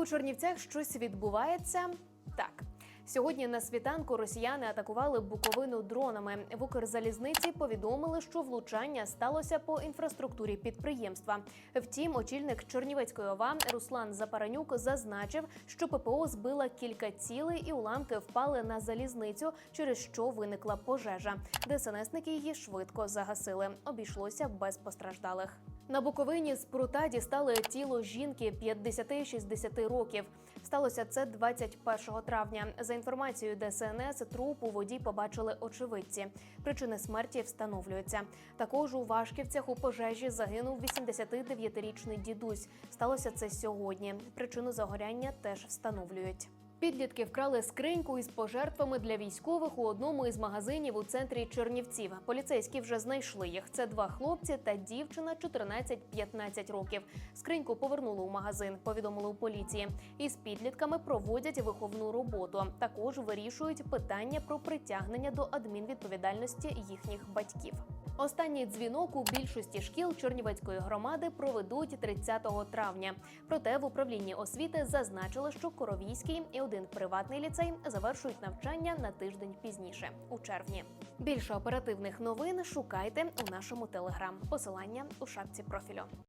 у Чернівцях щось відбувається так. Сьогодні на світанку росіяни атакували Буковину дронами. В Укрзалізниці повідомили, що влучання сталося по інфраструктурі підприємства. Втім, очільник Чернівецької ОВА Руслан Запаранюк зазначив, що ППО збила кілька цілей і уламки впали на залізницю, через що виникла пожежа. ДСНСники її швидко загасили. Обійшлося без постраждалих. На Буковині з прута дістали тіло жінки 50-60 років. Сталося це 21 травня. За інформацією ДСНС, труп у воді побачили очевидці. Причини смерті встановлюються. Також у Вашківцях у пожежі загинув 89-річний дідусь. Сталося це сьогодні. Причину загоряння теж встановлюють. Підлітки вкрали скриньку із пожертвами для військових у одному із магазинів у центрі Чернівців. Поліцейські вже знайшли їх. Це два хлопці та дівчина 14-15 років. Скриньку повернули у магазин. Повідомили у поліції. Із підлітками проводять виховну роботу. Також вирішують питання про притягнення до адмінвідповідальності їхніх батьків. Останній дзвінок у більшості шкіл Чернівецької громади проведуть 30 травня. Проте в управлінні освіти зазначили, що Коровійський і один приватний ліцей завершують навчання на тиждень пізніше, у червні. Більше оперативних новин шукайте у нашому телеграм. Посилання у шапці профілю.